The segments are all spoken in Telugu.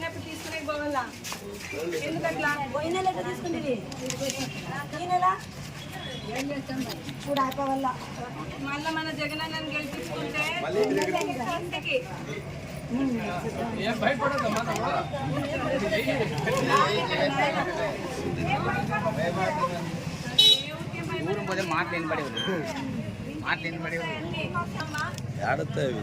చిన్నప్పుడు తీసుకునే పోవాలా ఎందుకట్లా పోయిన తీసుకుంటుంది ఈ నెల? ఇప్పుడు అయిపోవాల మళ్ళీ మన జగనన్నని గెలిపించుకుంటే ఇంటికి ఊరు పోతే మాటలు వినబడి మాటలు వినబడి ఆడతావి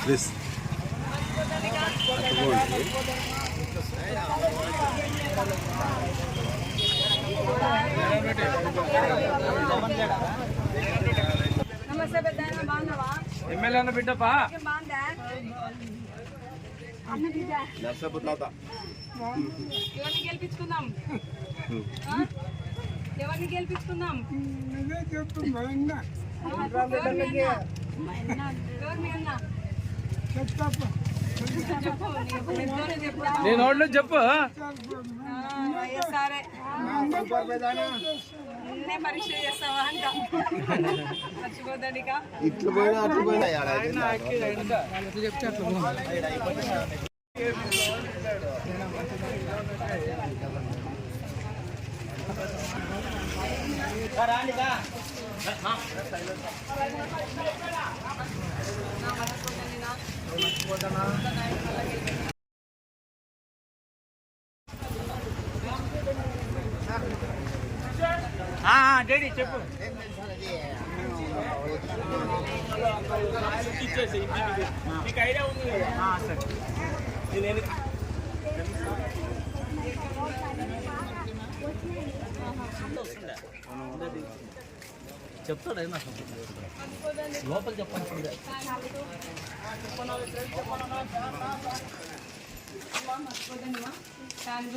ప్లీజ్ నమస్తే పెద్ద బాగున్నావా ఎమ్మెల్యే అన్న బిడ్డపా ఏం బాగుందా అన్న బిడ్డ ఎవరిని గెలిపించుకుందాం ఆ? ఎవరిని గెలిపించుకుందాం నీ పెద్దోనే చెప్పు పరీక్ష చేస్తావా అంట మర్చిపోతాడు ఇక ఇట్లు పోయినా అట్లు పోయినా డేడీ చెప్పు. మీకు ఐడియా ఉంది సరే. నేను చెప్తాడు లోపల చెప్పాల్సిందే ఫ్యాన్